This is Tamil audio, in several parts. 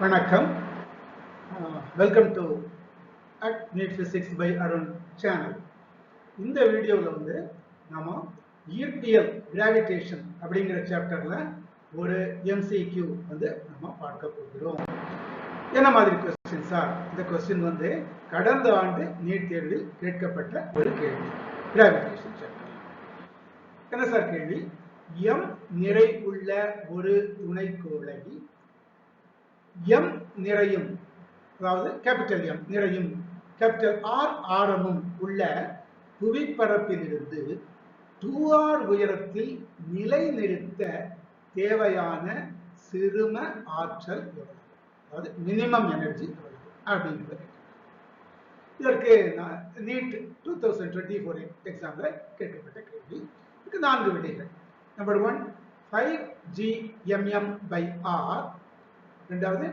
வணக்கம். Welcome to at NEET physics by Arun channel இந்த வீடியோவில் வந்து நம்ம ஈர்ப்பியல் கிராவிடேஷன் அப்படிங்கிற சாப்டரில் ஒரு எம்சிக்யூ வந்து நம்ம பார்க்க போகிறோம். என்ன மாதிரி கொஸ்டின் சார் இந்த கொஸ்டின் வந்து கடந்த ஆண்டு நீட் தேர்வில் கேட்கப்பட்ட ஒரு கேள்வி. கிராவிடேஷன் சாப்டர் என்ன சார் கேள்வி? எம் நிறை உள்ள ஒரு துணைக்கோளை எம் நிறையும். அதாவது கேபிட்டல் எம் நிறையும். கேபிட்டல் ஆர் ஆரமும் உள்ள புவிப்பரப்பிலிருந்து டூ ஆர் உயரத்தில் நிலைநிறுத்த தேவையான சிறும ஆற்றல் எவ்வளவு? அதாவது மினிமம் எனர்ஜி அப்படிங்கிறது இதற்கு NEET two thousand twenty four எக்ஸாம்ல கேட்கப்பட்ட கேள்வி. இதுக்கு நான்கு விடைகள். Number one five G MM by R ரெண்டாவது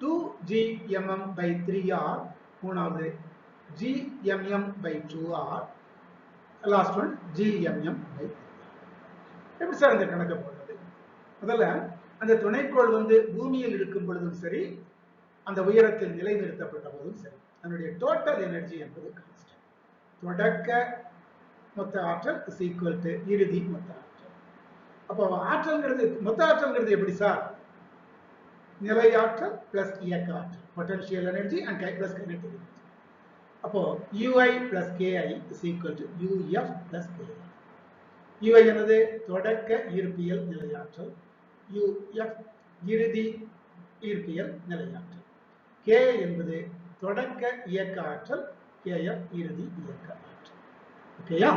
two GMM by three R மூணாவது GMM by two R last one GMM by எப்படி சார் இந்த கணக்கை போடுறது? முதல்ல அந்த துணைக்கோள் வந்து பூமியில் இருக்கும் பொழுதும் சரி அந்த உயரத்தில் நிலைநிறுத்தப்பட்ட போதும் சரி. அதனுடைய டோட்டல் எனர்ஜி என்பது கான்ஸ்டன்ட் தொடக்க மொத்த ஆற்றல் இஸ் ஈக்குவல் டு இறுதி மொத்த ஆற்றல். அப்போ ஆற்றல்ங்கிறது மொத்த ஆற்றல்ங்கிறது எப்படி சார்? நிலையாற்றல் பிளஸ் இயக்க ஆற்றல் potential energy and plus kinetic energy அப்போ UI plus KI is equal to UF plus KI UI என்பது தொடக்க ஈர்ப்பியல் நிலையாற்றல். யூஎஃப் இறுதி ஈர்ப்பியல் நிலையாற்றல். கே என்பது தொடக்க இயக்க ஆற்றல் கேஎஃப் இறுதி இயக்க ஆற்றல். ஓகேயா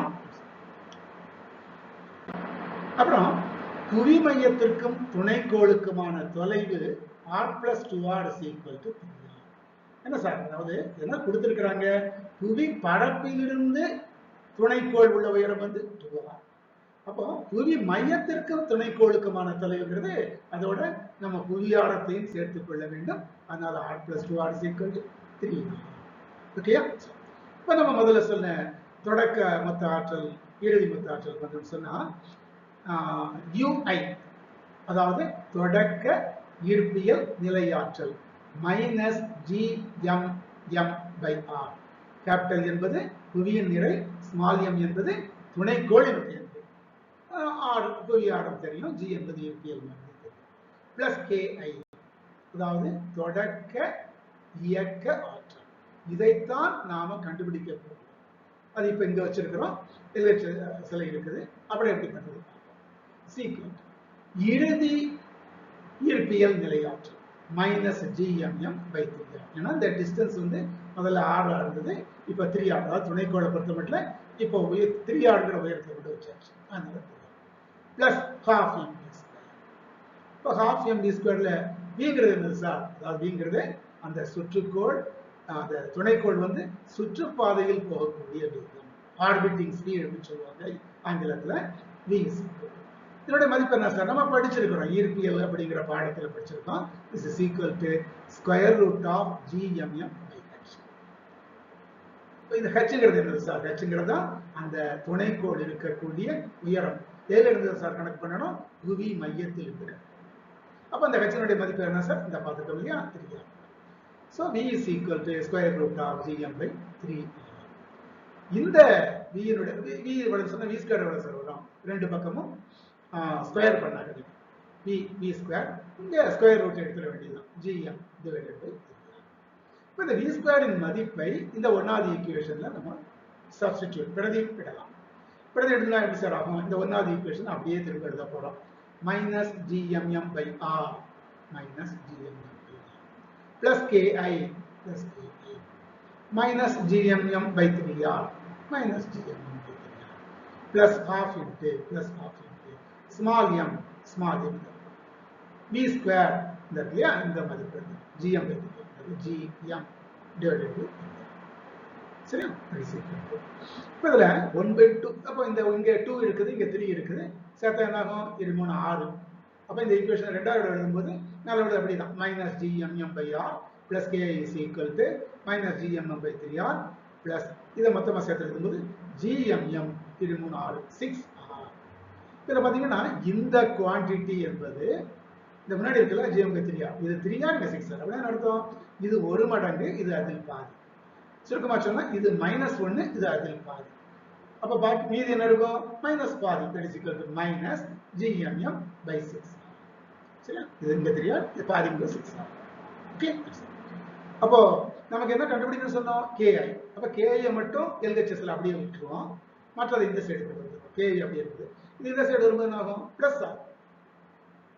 அப்புறம் புவி மையத்திற்கும் துணைக்கோளுக்குமான தொலைவு R plus two R is equal to என்ன சார்? அதாவது என்ன கொடுத்துருக்குறாங்க? புவி பரப்பிலிருந்து துணைக்கோள் உள்ள உயரம் வந்து டூ ஆர் அப்போ புவி மையத்திற்கும் துணைக்கோளுக்குமான தொலைவுங்கிறது அதோட நம்ம புவியாரத்தையும் சேர்த்துக் கொள்ள வேண்டும். அதனால R plus two R is equal to three ஓகேயா இப்போ நம்ம முதல்ல சொன்ன தொடக்க மொத்த ஆற்றல் இறுதி மொத்த ஆற்றல் மட்டும் சொன்னா யூஐ அதாவது தொடக்க ஈர்ப்பியல் நிலையாற்றல் minus G M M by R capital என்பது புவியின் நிறை ஸ்மால் எம் என்பது துணைக்கோள் என்பது. ஆர் புவி ஆடம் தெரியும் ஜி என்பது ஈர்ப்பியல் பிளஸ் கேஐ அதாவது தொடக்க இயக்க ஆற்றல். இதைத்தான் நாம கண்டுபிடிக்க போகிறோம் அது இப்போ இங்கே வச்சிருக்கிறோம் இதில் சிலை இருக்குது. அப்புறம் எப்படி பண்ணுறது? சீக்வெண்ட் இறுதி ஈர்ப்பியல் நிலையாற்றல் minus GMM by three R ஏன்னா இந்த டிஸ்டன்ஸ் வந்து முதல்ல ஆறு இருந்தது இப்போ த்ரீ ஆர் அதாவது துணைக்கோளை பொறுத்த மட்டும் இப்போ உயர் த்ரீ ஆறுங்கிற உயரத்தை கொண்டு வச்சாச்சு. அதனால பிளஸ் ஹாஃப் எம்பி ஸ்கொயர் இப்போ ஹாஃப் எம்பி ஸ்கொயர்ல வீங்கிறது சார் அதாவது வீங்கிறது அந்த சுற்றுக்கோள் அந்த துணைக்கோள் வந்து சுற்றுப்பாதையில் போகக்கூடிய வேகம். ஆர்பிட்டிங் ஸ்பீட் அப்படின்னு சொல்லுவாங்க ஆங்கிலத்துல வி இதனுடைய மதிப்பு என்ன சார்? நம்ம படிச்சிருக்கிறோம். இயற்பியல் அப்படிங்கிற பாடத்தில் படிச்சிருக்கோம். Is is equal to square root of GMM by H இது ஹெச்ங்கிறது என்னது சார்? ஹெச்ங்கிறது தான் அந்த துணைக்கோள் இருக்கக்கூடிய உயரம். எதில் இருந்து சார் கணக்கு பண்ணணும்? புவி மையத்தில் இருந்து. அப்ப அந்த ஹெச்சினுடைய மதிப்பு என்ன சார்? இந்த பார்த்துட்டோம் இல்லையா? தெரியாது so V is equal to square root of GM by three இந்த வியினுடைய வி சொன்ன வி ஸ்கொயர் எவ்வளோ சார் வரும். ரெண்டு பக்கமும் ஸ்கொயர் பண்ணாங்க பி பி ஸ்கொயர் இங்கே ஸ்கொயர் ரூட் எடுத்துட வேண்டியதுதான் ஜிஎம் டிவைடட் பை இப்போ இந்த வி ஸ்கொயரின் மதிப்பை இந்த ஒன்னாவது ஈக்குவேஷனில் நம்ம சப்ஸ்டிடியூட் பிரதிப்பிடலாம் பிரதிப்பிடலாம் எப்படி சார் ஆகும் இந்த ஒன்னாவது ஈக்குவேஷன் அப்படியே திரும்ப எழுத போகிறோம் minus GMM by R minus GMM plus KI plus plus ki minus gmm by 3r minus gmm by 3r plus half into plus half into small M small M v square இந்த இல்லையா இந்த மதிப்பு ஜிஎம் by 3 gm சரியா இப்போ இதில் ஒன் பை டூ அப்போ இந்த இங்கே டூ இருக்குது இங்கே த்ரீ இருக்குது. சேர்த்தா என்ன ஆகும் இது மூணு ஆறு. அப்போ இந்த ஈக்குவேஷன் ரெண்டாவது எழுதும்போது நல்லோட அப்படி தான் minus GMM by R plus K is equal to minus GMM by three R plus இதை மொத்தமாக சேர்த்து எழுதும்போது ஜிஎம்எம் இரு மூணு ஆறு சிக்ஸ் இதில் பார்த்தீங்கன்னா இந்த குவான்டிட்டி என்பது இந்த முன்னாடி இருக்குல்ல ஜிஎம் த்ரீயா இது த்ரீயா இங்க சிக்ஸ் அப்படின்னா என்ன அர்த்தம்? இது ஒரு மடங்கு இது அதில் பாதி. சுருக்கமாக சொன்னால் இது மைனஸ் ஒன்று இது அதில் பாதி. அப்போ பாக்கி மீதி என்ன இருக்கும் மைனஸ் பாதி. That is to minus GMM by six சரியா? இது இங்கே திரியா இது பாதி இங்கே சிக்ஸ் ஓகே அப்போ நமக்கு என்ன கண்டுபிடிக்கணும்னு சொன்னோம்? கேஐ அப்போ கேஐ மட்டும் எல்ஹெச்எஸ்ல அப்படியே விட்டுருவோம். மற்றது இந்த சைடு கொண்டு வந்துடும் கேஐ அப்படியே இருக்குது. இது இந்த சைடு வரும்போது என்ன ஆகும்? பிளஸ் ஆகும்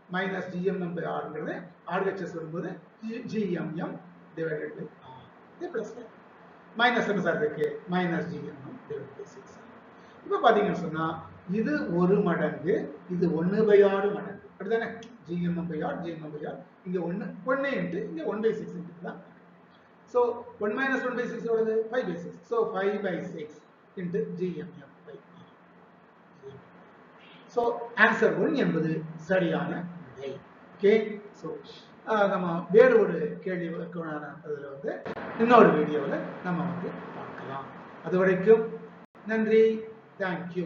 மைனஸ் ஜிஎம் நம்பர் ஆர்ங்கிறது ஆர்ஹெச்எஸ் வரும்போது ஜிஎம்எம் டிவைடட் பை ஆர் இது பிளஸ் மைனஸ் என்ன சார் இருக்கு? Minus GMM divide by six இப்போ பார்த்தீங்கன்னு சொன்னா இது ஒரு மடங்கு இது ஒன்று பை ஆறு மடங்கு. அப்படிதானே GMM by R GMM by R இங்கே ஒன்று ஒன்று இன்ட்டு இங்கே ஒன் பை சிக்ஸ் இன்ட்டு தான். So one minus one by six எவ்வளவு? Five by six so five by six into GMM so answer one என்பது சரியான விடை. ஓகே ஸோ நம்ம வேறு ஒரு கேள்விக்கான அதில் வந்து இன்னொரு வீடியோவில் நம்ம வந்து பார்க்கலாம். அது வரைக்கும் நன்றி தேங்க்யூ